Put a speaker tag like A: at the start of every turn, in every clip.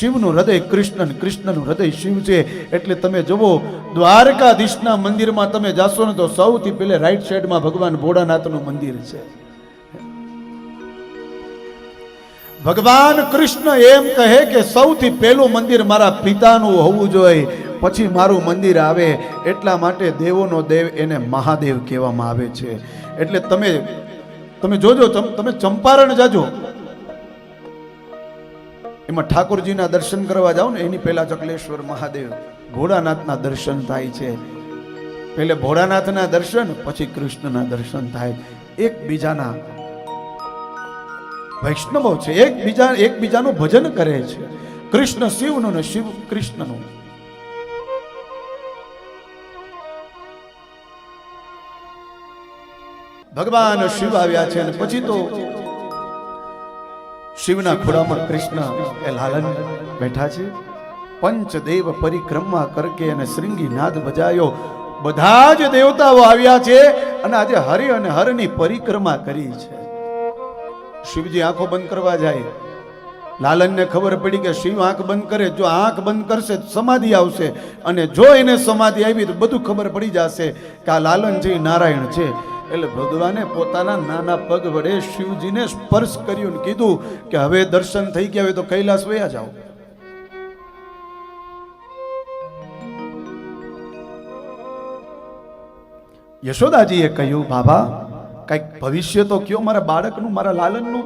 A: શિવનું હૃદય કૃષ્ણ કૃષ્ણનું હૃદય શિવ છે. એટલે તમે જુઓ, દ્વારકાધીશના મંદિરમાં તમે જાશો ને તો સૌથી પહેલે રાઈટ સાઈડમાં ભગવાન ભોળાનાથનું મંદિર છે. ભગવાન કૃષ્ણ એમ કહે કે સૌથી પહેલું મંદિર મારા પિતાનું હોવું જોઈએ, પછી મારું મંદિર આવે. એટલા માટે દેવોનો દેવ એને મહાદેવ કહેવામાં આવે છે. એટલે તમે તમે જોજો, તમ- તમે ચંપારણ જાજો. એમાં ઠાકોરજીના દર્શન કરવા જાઓ ને, એની પહેલા ચકલેશ્વર મહાદેવ ભોળાનાથના દર્શન થાય છે. પહેલે ભોળાનાથના દર્શન, પછી કૃષ્ણના દર્શન થાય. એકબીજાના વૈષ્ણવો છે, એકબીજા, એકબીજાનું ભજન કરે છે. કૃષ્ણ શિવનું ને શિવ કૃષ્ણનું. ભગવાન શિવ આવ્યા છે પછી તો શિવના ખોડામાં કૃષ્ણ એ લાલન બેઠા છે. પંચદેવ પરિક્રમા કરકે અને શ્રીંગી નાદ બજાયો બધા જ દેવતાઓ આવ્યા છે અને આજે હરિ અને હરની પરિક્રમા કરી છે. શિવજી આંખો બંધ કરવા જાય. લાલનને ખબર પડી કે શિવ આંખ બંધ કરે, જો આંખ બંધ કરશે સમાધિ આવશે. અને જો એને સમાધિ આવી તો બધું ખબર પડી જશે કે આ લાલન છે નારાયણ છે. એટલે ભગવાને પોતાના નાના પગ વડે શિવજીને સ્પર્શ કર્યું ને કીધું કે હવે દર્શન થઈ ગયા હવે તો કૈલાસ વયા જાઓ. યશોદાજીએ કહ્યું, બાબા, કંઈક ભવિષ્ય તો કયો મારા બાળકનું, મારા લાલનનું?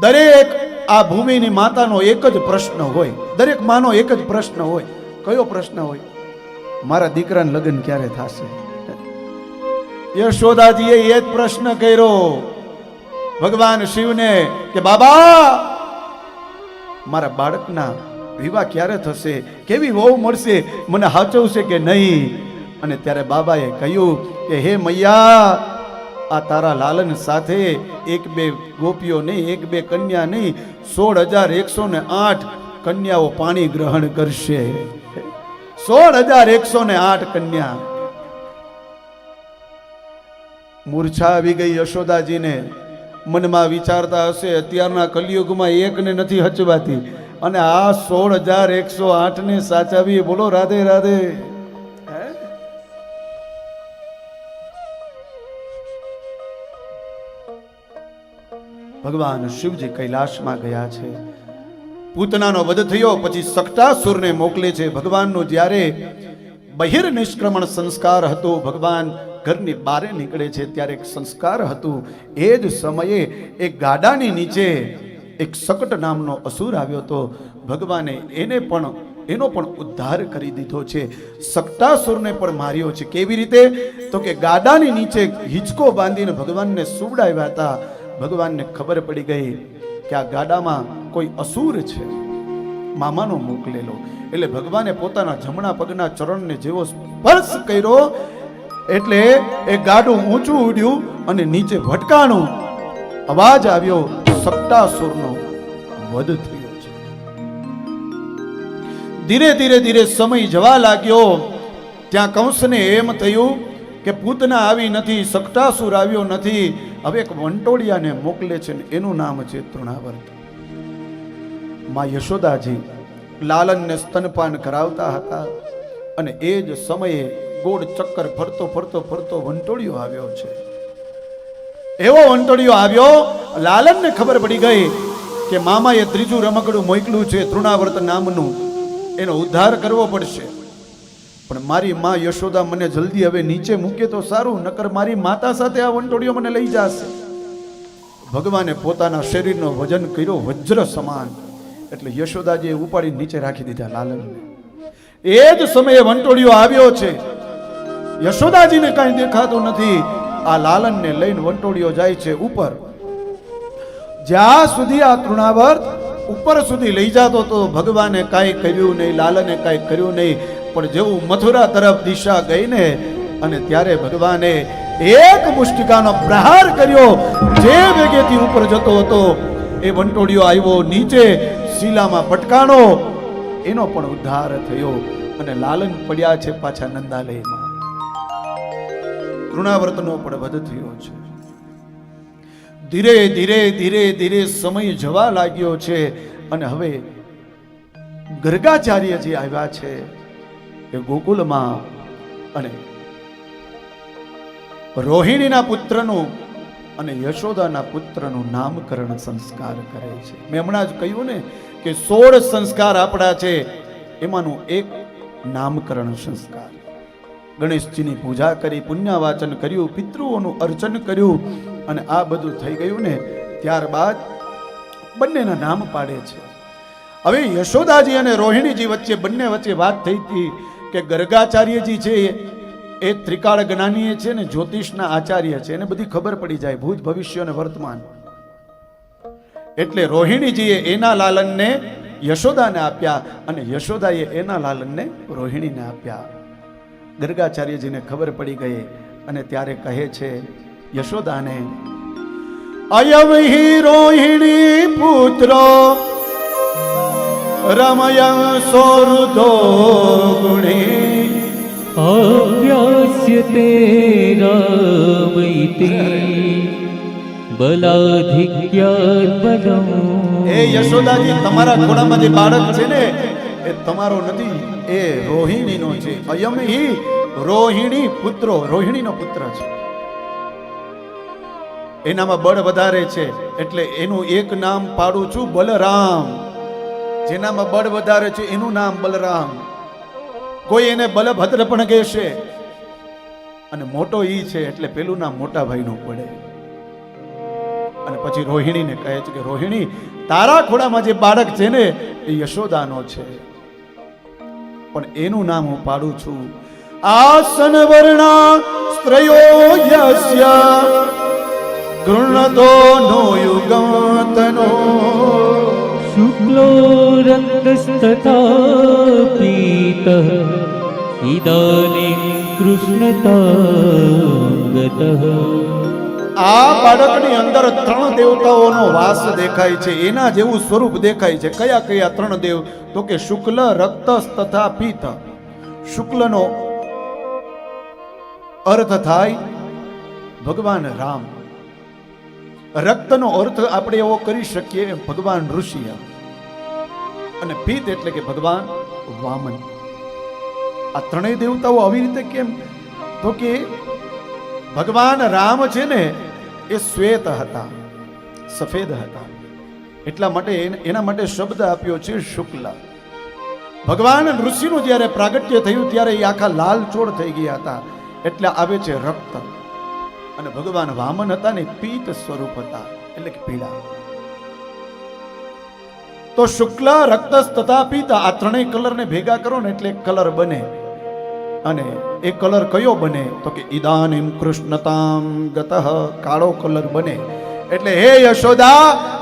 A: દરેક આ ભૂમિની માતાનો એક જ પ્રશ્ન હોય. દરેક માનો એક જ પ્રશ્ન હોય. કયો પ્રશ્ન હોય? મારા દીકરાને લગ્ન ક્યારે થશે? યશોદાજીએ એ જ પ્રશ્ન કર્યો. ભગવાન શિવને કે, બાબા, મારા બાળકના વિવાહ ક્યારે થશે? કેવી વહુ મળશે? મને હાચવશે કે નહીં? અને ત્યારે બાબાએ કહ્યું કે, હે મૈયા, આ તારા લાલન સાથે એક બે ગોપીઓ નહીં, એક બે કન્યા નહીં, સોળ હજાર એકસો ને આઠ કન્યાઓ પાણી ગ્રહણ કરશે. સોળ હજાર એકસો ને આઠ કન્યા. મૂર્છા આવી ગઈ યશોદાજીને મનમાં વિચારતા હશે અત્યારના કલિયુગમાં એકને નથી હચવાતી. અને આ સોળ હજાર એકસો આઠને સાચાવી બોલો રાધે રાધે? ભગવાન શિવજી કૈલાસમાં ગયા છે. પૂતનાનો વધ થયો પછી સકટાસુરને મોકલે છે. ભગવાનનું જ્યારે બહિર નિષ્ક્રમણ સંસ્કાર હતો ભગવાન ઘરની બારે નીકળે છે, ત્યારે એક સંસ્કાર હતું. એ જ સમયે એક ગાડાની નીચે એક સકટ નામનો અસુર આવ્યો હતો. ભગવાને એને પણ, એનો પણ ઉદ્ધાર કરી દીધો છે. સકટાસુરને પણ માર્યો છે. કેવી રીતે? તો કે ગાડાની નીચે હિંચકો બાંધીને ભગવાનને સુવડાવ્યા હતા. ભગવાનને ખબર પડી ગઈ કે આ ગાડામાં કોઈ અસુર છે. મામાનો મોકલેલો એટલે ભગવાને પોતાના જમણા પગના ચરણને જેવો સ્પર્શ કર્યો એટલે એ ગાડું ઊંચું ઉડ્યું અને નીચે ભટકાણું. અવાજ આવ્યો, સપ્તાસુરનો. વધ થયો છે. ધીરે ધીરે ધીરે સમય જવા લાગ્યો. ત્યાં કંસને એમ થયું કે પૂતના આવી નથી સકટાસુર આવ્યો નથી. હવે એક વંટોળિયાને મોકલે છે એનું નામ છે તૃણાવર્ત. માં યશોદાજી લાલનને સ્તનપાન કરાવતા હતા અને એ જ સમયે ગોળ ચક્કર ફરતો ફરતો ફરતો વંટોળિયો આવ્યો છે. એવો વંટોળિયો આવ્યો, લાલનને ખબર પડી ગઈ કે મામાએ ત્રીજું રમકડું મોકલું છે તૃણાવર્ત નામનું. એનો ઉદ્ધાર કરવો પડશે. પણ મારી મા યશોદા મને જલ્દી હવે નીચે મૂકે તો સારું, નકર મારી માતા સાથે આ વંટોળિયો મને લઈ જશે. ભગવાને પોતાના શરીરનો વજન કર્યો વજ્ર સમાન. એટલે યશોદાજીએ ઉપાડી નીચે રાખી દીધા લાલનને. એ જ સમયે વંટોળિયો આવ્યો છે. યશોદાજીને કાંઈ દેખાતું નથી. આ લાલનને લઈને વંટોળિયો જાય છે ઉપર. જ્યાં સુધી આ તૃણાવર્ત ઉપર સુધી લઈ જતો તો ભગવાને કાંઈ કર્યું નહીં, લાલને કાંઈ કર્યું નહીં, પણ જેવું મથુરા તરફ દિશા ગઈ ને અને ત્યારે ભગવાને એક મુષ્ટિકાનો પ્રહાર કર્યો. જે વેગેથી ઉપર જતો હતો, એ વંટોળિયો આવ્યો નીચે, શીલામાં પટકાણો એનો પણ ઉદ્ધાર થયો અને લાલન પડ્યા છે પાછા નંદાલયમાં. તૃણાવર્તનો પણ વધ થયો છે. ધીરે ધીરે ધીરે ધીરે સમય જવા લાગ્યો છે અને હવે ગર્ગાચાર્યજી આવ્યા છે એ ગોકુલમાં અને રોહિણીના પુત્રનું અને યશોદાના પુત્રનું નામકરણ સંસ્કાર કરે છે. મેં હમણાં જ કહ્યું ને કે સોળ સંસ્કાર આપણા છે, એમાંનું એક નામકરણ સંસ્કાર. ગણેશજીની પૂજા કરી, પુણ્યવાચન કર્યું, પિતૃઓનું અર્ચન કર્યું અને આ બધું થઈ ગયું ને ત્યારબાદ બંનેના નામ પાડે છે. હવે યશોદાજી અને રોહિણીજી વચ્ચે બંને વચ્ચે વાત થઈ હતી કે ગર્ગાચાર્યજી છે, એ- ત્રિકાળ જ્ઞાનીએ છે ને જ્યોતિષના આચાર્ય છે, એને બધી ખબર પડી જાય, ભૂત ભવિષ્ય અને વર્તમાન. એટલે રોહિણીજીએ એના લાલનને યશોદાને આપ્યા અને યશોદાએ એના લાલનને રોહિણીને આપ્યા. ગર્ગાચાર્યજીને ખબર પડી ગઈ અને ત્યારે કહે છે યશોદાને અયમ હિ રોહિણી પુત્ર રમય સોરુદો ગુણી.
B: અવ્યાસ્યતે રમયતે બલાધિક્યાન બલો
A: એ યશોદાજી તમારા ઘોડામાં જે બાળક છે ને તમારો નથી, એ રોહિણીનો છે. અયમ હિ રોહિણી પુત્રો, રોહિણીનો પુત્ર છે. એનામાં બળ વધારે છે, એટલે એનું એક નામ પાડું છું બલરામ. જેનામાં બળ વધારે છે, એનું નામ બલરામ. કોઈ એને બલભદ્ર પણ કહેશે. અને મોટો ઈ છે, એટલે પેલું નામ મોટા ભાઈનું પડે. અને પછી રોહિણીને કહે છે કે, રોહિણી, તારા ખોડામાં જે બાળક છે ને, એ યશોદાનો છે. પણ એનું નામ હું પાડું છું. આસન વર્ણા સ્ત્રયો યસ્ય. ગૃણતો નો યુગતનો
B: શુક્લો રક્તસ્થતા પીત ઇદાની કૃષ્ણતા ગતઃ
A: આ બાળકની અંદર ત્રણ દેવતાઓનો વાસ દેખાય છે. એના જેવું સ્વરૂપ દેખાય છે. કયા કયા ત્રણ દેવ? તો કે શુક્લ, રક્ત, તથા પિત્ત. શુક્લનો અર્થ થાય ભગવાન રામ. રક્તનો અર્થ આપણે એવો કરી શકીએ ભગવાન ઋષિ અને પિત્ત એટલે કે ભગવાન વામન. આ ત્રણેય દેવતાઓ આવી રીતે કેમ? તો કે ભગવાન રામ છે ને, એ શ્વેત હતા, સફેદ હતા. એટલા માટે એના માટે શબ્દ આપ્યો છે શુક્લ. ભગવાન ઋષિનું જ્યારે પ્રાગટ્ય થયું ત્યારે એ આખા લાલ ચોળ થઈ ગયા હતા. એટલે આવે છે રક્ત. અને ભગવાન વામન હતા ને પીત સ્વરૂપ હતા, એટલે કે પીળા. તો શુક્લ રક્તસ તથા પીત આ ત્રણેય કલરને ભેગા કરો ને એટલે કલર બને. અને એ કલર કયો બને? તો કે ઈદાનીમ કૃષ્ણતામ ગતઃ. કાળો કલર બને. એટલે હે યશોદા,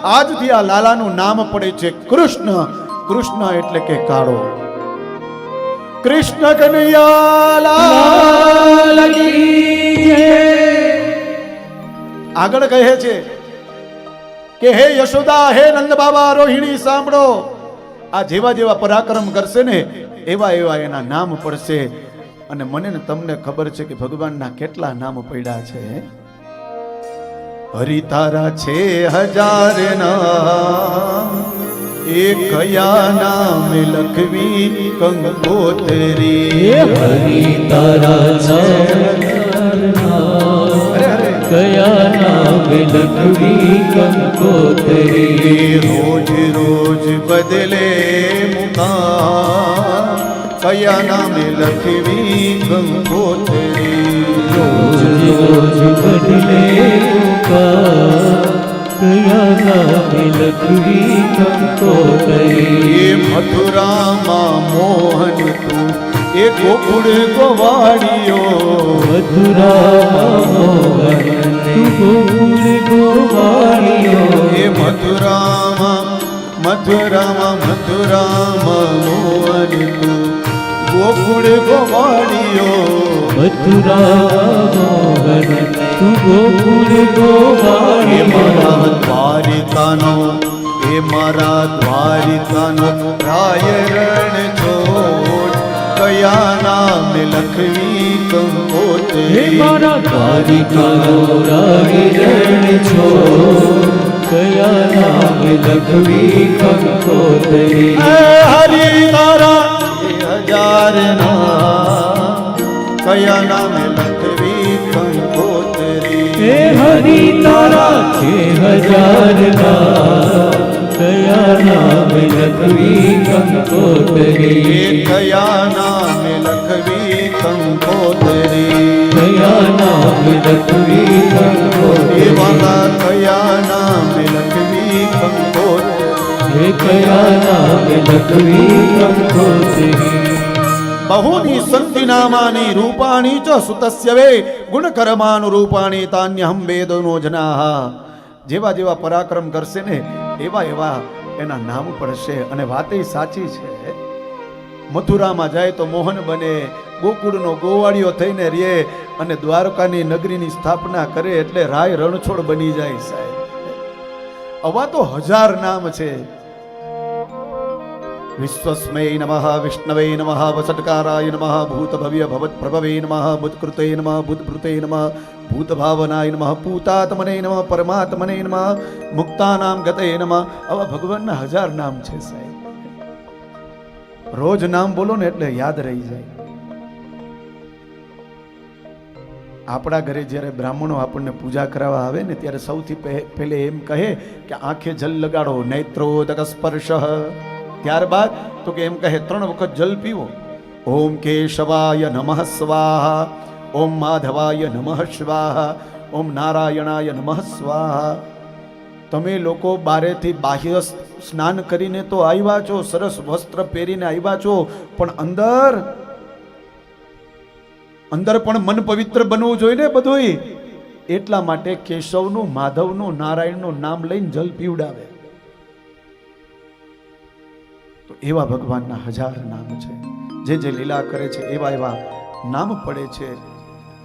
A: આજથી આ લાલાનું નામ પડે છે કૃષ્ણ. કૃષ્ણ એટલે કે કાળો. કૃષ્ણ કનૈયા આગળ કહે છે કે હે યશોદા, હે નંદ બાબા રોહિણી, સાંભળો. આ જેવા જેવા પરાક્રમ કરશે ને, એવા એવા એના નામ પડશે. અને મને ને તમને ખબર છે કે ભગવાનના કેટલા નામ પડ્યા છે. હરિ તારા છે હજાર નામ એ કયા નામ લખવી કંકોતરી
B: હરિ તારા
A: અરે
B: કયા નામ લખવી કંકોતરી
A: રોજ રોજ બદલે મુકામ. કયા નામે લખવી ગંગોત્રી?
B: રોજ બદલે કયા નામ લખવી
A: એ મથુરામાં મોહન તું એ ગોકુળ ગોવાડિયો
B: મથુરા મોહન ગોકુળ ગોવાળિયો
A: એ મથુરામાં મથુરામાં મથુરામાં મોહન તું. ગોકુળ ગોવાડિયો
B: મથુરા મોહન તું ગોકુળ
A: એ
B: ગોવાળિયો
A: મારા દ્વારિકાનો એ મારા દ્વારિકાનો રાય રણ છોડ કયા નામે લખવી
B: હે
A: કંકોત્રી
B: મારા દ્વારિકાનો રાગિરણ છો કયા નામ લખવી કંકોતરી
A: હરી હજાર નામ કયા નામે લખવી કંકોતરી
B: હે હરિ તારા છે હજાર નામ કયા નામ લખવી કંકોતરી
A: એ કયા નામે લખવી કંકોતરી
B: કયા નામ લખવી
A: એ
B: કંકોતરી
A: વાલા કયા નામે લખવી કંકોતરી
B: હે કયા નામ લખવી કંકોતરી
A: બહુની સંતિ નામાની રૂપાણી ચ સુતસ્ય વે ગુણકર્માનુરૂપાણી તાન્યહમ વેદનો જનાહ જેવા જેવા પરાક્રમ કરશે ને એવા એવા એના નામ પડશે અને વાતે સાચી છે મથુરામાં જાય તો મોહન બને ગોકુળનો ગોવાળિયો થઈને રે, અને દ્વારકાની નગરીની સ્થાપના કરે એટલે રાય રણછોડ બની જાય સાહેબ. આવા તો હજાર નામ છે. નમઃ વિષ્ણવે નમઃ વસટકારાય નમઃ ભૂતભવ્ય ભવત પ્રભવે નમઃ ભૂતકૃતે નમઃ ભૂતભૃતે નમઃ ભૂતભાવનાય નમઃ પૂતાત્મને નમઃ પરમાત્મને નમઃ મુક્તાનામ ગતે નમઃ આવા ભગવાનના હજાર નામ છે સાહેબ રોજ નામ બોલો ને એટલે યાદ રહી જાય આપણા ઘરે જ્યારે બ્રાહ્મણો આપણને પૂજા કરાવવા આવે ને ત્યારે સૌથી પહે- પહેલે એમ કહે કે આંખે જલ લગાડો નેત્રોદક સ્પર્શ ત્યારબાદ તો કે એમ કહે, ત્રણ વખત જલ પીવો. ઓમ કેશવાય નમઃ સ્વાહા. ઓમ માધવાય નમઃ સ્વાહા. ઓમ નારાયણાય નમઃ સ્વાહા. તમે લોકો બારેથી બાહ્ય સ્નાન કરીને તો આવ્યા છો, સરસ વસ્ત્ર પહેરીને આવ્યા છો, પણ અંદર અંદર પણ મન પવિત્ર બનવું જોઈએ ને બધું એટલા માટે કેશવનું, માધવનું, નારાયણનું નામ લઈને જલ પીવડાવે. એવા ભગવાનના હજાર નામ છે. જે જે લીલા કરે છે, એવા એવા નામ પડે છે.